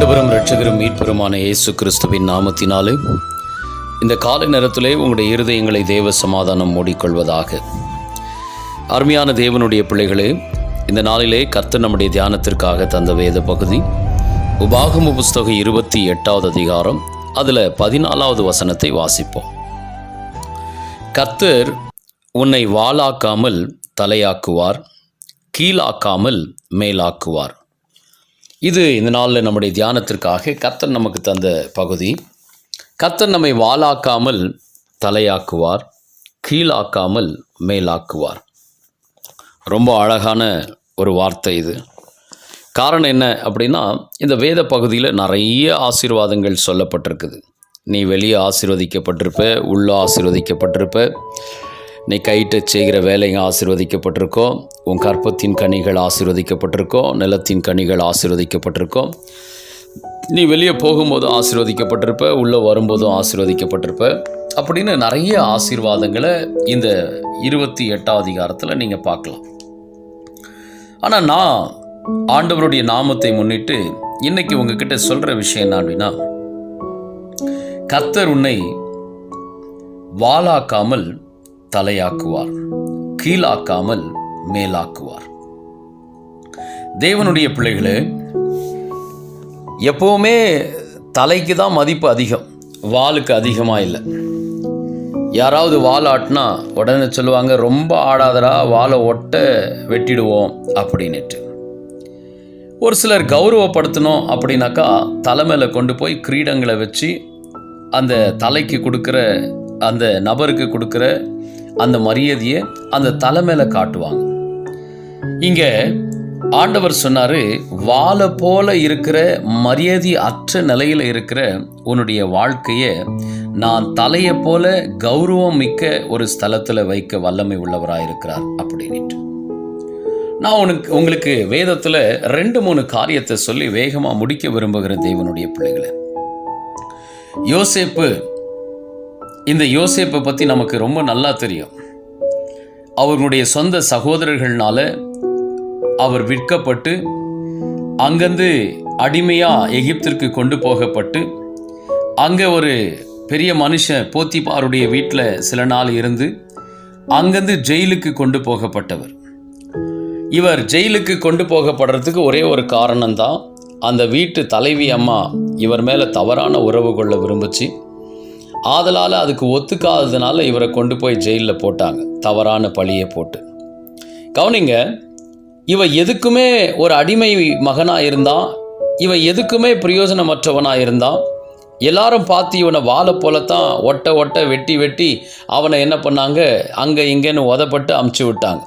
ஆண்டவரும் ரட்சகரும் மீட்பெருமான இயேசு கிறிஸ்துவின் நாமத்தினாலே இந்த காலை நேரத்திலே உங்களுடைய இருதயங்களை தேவ சமாதானம் மூடிக்கொள்வதாக. அருமையான தேவனுடைய பிள்ளைகளே இந்த நாளிலே கர்த்தர் நம்முடைய தியானத்திற்காக தந்த வேத பகுதி உபாகம புஸ்தகம் இருபத்தி எட்டாவது அதிகாரம் அதில் பதினாலாவது வசனத்தை வாசிப்போம். கர்த்தர் உன்னை வாளாக்காமல் தலையாக்குவார் கீழாக்காமல் மேலாக்குவார். இது இந்த நாளில் நம்முடைய தியானத்திற்காக கத்தன் நமக்கு தந்த பகுதி. கத்தன் நம்மை வாளாக்காமல் தலையாக்குவார் கீழாக்காமல் மேலாக்குவார். ரொம்ப அழகான ஒரு வார்த்தை இது. காரணம் என்ன அப்படின்னா இந்த வேத பகுதியில் நிறைய ஆசீர்வாதங்கள் சொல்லப்பட்டிருக்குது. நீ வெளியே ஆசீர்வதிக்கப்பட்டிருப்ப உள்ளே ஆசீர்வதிக்கப்பட்டிருப்ப. நீ கையிட்ட செய்கிற வேலையும் ஆசீர்வதிக்கப்பட்டிருக்கோ. உன் கற்பத்தின் கனிகள் ஆசீர்வதிக்கப்பட்டிருக்கோ. நிலத்தின் கனிகள் ஆசீர்வதிக்கப்பட்டிருக்கோ. நீ வெளியே போகும்போது ஆசீர்வதிக்கப்பட்டிருப்ப. உள்ளே வரும்போதும் ஆசீர்வதிக்கப்பட்டிருப்ப. அப்படின்னு நிறைய ஆசீர்வாதங்களை இந்த இருபத்தி எட்டாம் அதிகாரத்தில் நீங்கள் பார்க்கலாம். ஆனால் நான் ஆண்டவருடைய நாமத்தை முன்னிட்டு இன்னைக்கு உங்ககிட்ட சொல்கிற விஷயம் என்ன அப்படின்னா கர்த்தர் உன்னை வாளாக்காமல் தலையாக்குவார். கீழாக்காமல் மேலாக்குவார். தேவனுடைய பிள்ளைகளே எப்போவுமே தலைக்கு தான் மதிப்பு அதிகம் வாளுக்கு அதிகமாக இல்லை. யாராவது வால் ஆட்டினா உடனே சொல்லுவாங்க ரொம்ப ஆடாதடா வாழை ஒட்ட வெட்டிடுவோம் அப்படின்னுட்டு. ஒரு சிலர் கௌரவப்படுத்தணும் அப்படின்னாக்கா தலைமையில் கொண்டு போய் கிரீடங்களை வச்சு அந்த தலைக்கு கொடுக்குற அந்த நபருக்கு கொடுக்குற அந்த மரியாதையை அந்த தலை மேல காட்டுவாங்க. இங்க ஆண்டவர் சொன்னாரு வாழை போல இருக்கிற மரியாதை அற்ற நிலையில இருக்கிற உன்னுடைய வாழ்க்கையை நான் தலையை போல கௌரவம் மிக்க ஒரு ஸ்தலத்தில் வைக்க வல்லமை உள்ளவராக இருக்கிறார் அப்படின்ட்டு நான் உனக்கு உங்களுக்கு வேதத்தில் ரெண்டு மூணு காரியத்தை சொல்லி வேகமாக முடிக்க விரும்புகிற தேவனுடைய பிள்ளைகளை. யோசேப்பு இந்த யோசேப்பை பற்றி நமக்கு ரொம்ப நல்லா தெரியும். அவர்களுடைய சொந்த சகோதரர்கள்னால அவர் விற்கப்பட்டு அங்கேருந்து அடிமையாக எகிப்திற்கு கொண்டு போகப்பட்டு அங்கே ஒரு பெரிய மனுஷன் போத்திபாருடைய வீட்டில் சில நாள் இருந்து அங்கேருந்து ஜெயிலுக்கு கொண்டு போகப்பட்டவர். இவர் ஜெயிலுக்கு கொண்டு போகப்படுறதுக்கு ஒரே ஒரு காரணம்தான் அந்த வீட்டு தலைவி அம்மா இவர் மேலே தவறான உறவு கொள்ள விரும்புச்சு. ஆதலால் அதுக்கு ஒத்துக்காததுனால இவரை கொண்டு போய் ஜெயிலில் போட்டாங்க. தவறான பழியை போட்டு. கவனிங்க இவன் எதுக்குமே ஒரு அடிமை மகனாக இருந்தான் இவன் எதுக்குமே பிரயோஜனமற்றவனாக இருந்தான் எல்லாரும் பார்த்து இவனை வாழை போலத்தான் ஒட்ட ஒட்ட வெட்டி வெட்டி அவனை என்ன பண்ணாங்க? அங்கே இங்கேன்னு உதப்பட்டு அமுச்சு விட்டாங்க.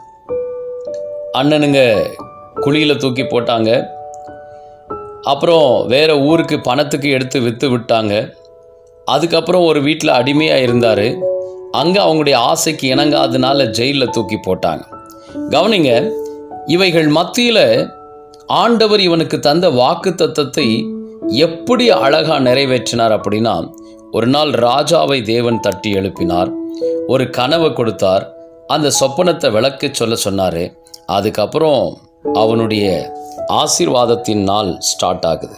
அண்ணனுங்க குழியில் தூக்கி போட்டாங்க. அப்புறம் வேறு ஊருக்கு பணத்துக்கு எடுத்து விற்று விட்டாங்க. அதுக்கப்புறம் ஒரு வீட்டில் அடிமையாக இருந்தார். அங்கே அவங்களுடைய ஆசைக்கு இணங்காதனால ஜெயிலில் தூக்கி போட்டாங்க. கவனிங்க இவைகள் மத்தியில் ஆண்டவர் இவனுக்கு தந்த வாக்கு தத்தத்தை எப்படி அழகாக நிறைவேற்றினார் அப்படின்னா ஒரு நாள் ராஜாவை தேவன் தட்டி எழுப்பினார். ஒரு கனவை கொடுத்தார். அந்த சொப்பனத்தை விளக்கு சொல்ல சொன்னார். அதுக்கப்புறம் அவனுடைய ஆசீர்வாதத்தின் நாள் ஸ்டார்ட் ஆகுது.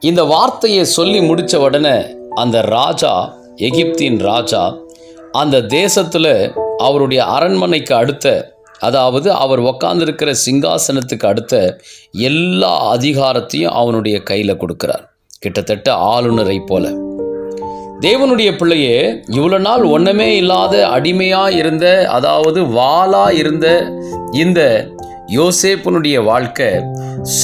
இந்த வார்த்தையை சொல்லி முடித்த உடனே அந்த ராஜா எகிப்தின் ராஜா அந்த தேசத்தில் அவருடைய அரண்மனைக்கு அடுத்த அதாவது அவர் உக்காந்துருக்கிற சிங்காசனத்துக்கு அடுத்த எல்லா அதிகாரத்தையும் அவனுடைய கையில் கொடுக்கிறார். கிட்டத்தட்ட ஆளுநரை போல. தேவனுடைய பிள்ளையே இவ்வளோ நாள் ஒன்றுமே இல்லாத அடிமையாக இருந்த அதாவது வாளாக இருந்த இந்த யோசேப்பனுடைய வாழ்க்கை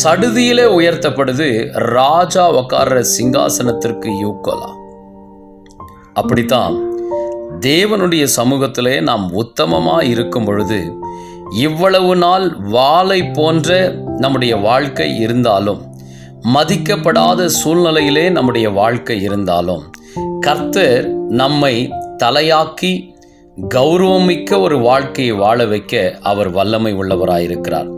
சடுதியிலே உயர்த்தப்படுது. ராஜா உக்கார சிங்காசனத்திற்கு யூக்கலா. அப்படித்தான் தேவனுடைய சமூகத்திலே நாம் உத்தமமாக இருக்கும் பொழுது இவ்வளவு நாள் வாளை போன்ற நம்முடைய வாழ்க்கை இருந்தாலும் மதிக்கப்படாத சூழ்நிலையிலே நம்முடைய வாழ்க்கை இருந்தாலும் கர்த்தர் நம்மை தலையாக்கி கௌரவமிக்க ஒரு வாழ்க்கையை வாழ வைக்க அவர் வல்லமை உள்ளவராயிருக்கிறார்.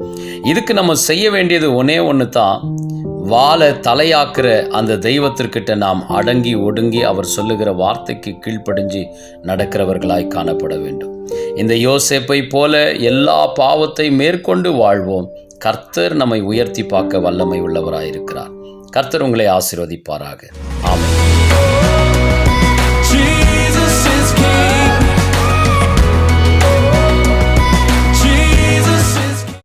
இதுக்கு நம்ம செய்ய வேண்டியது ஒன்னே ஒன்று தான் வாழை தலையாக்குற அந்த தெய்வத்திற்கிட்ட நாம் அடங்கி ஒடுங்கி அவர் சொல்லுகிற வார்த்தைக்கு கீழ்ப்படிஞ்சு நடக்கிறவர்களாய் காணப்பட வேண்டும். இந்த யோசேப்பை போல எல்லா பாவத்தை மேற்கொண்டு வாழ்வோம். கர்த்தர் நம்மை உயர்த்தி பார்க்க வல்லமை உள்ளவராயிருக்கிறார். கர்த்தர் உங்களை ஆசிர்வதிப்பாராக. ஆமாம்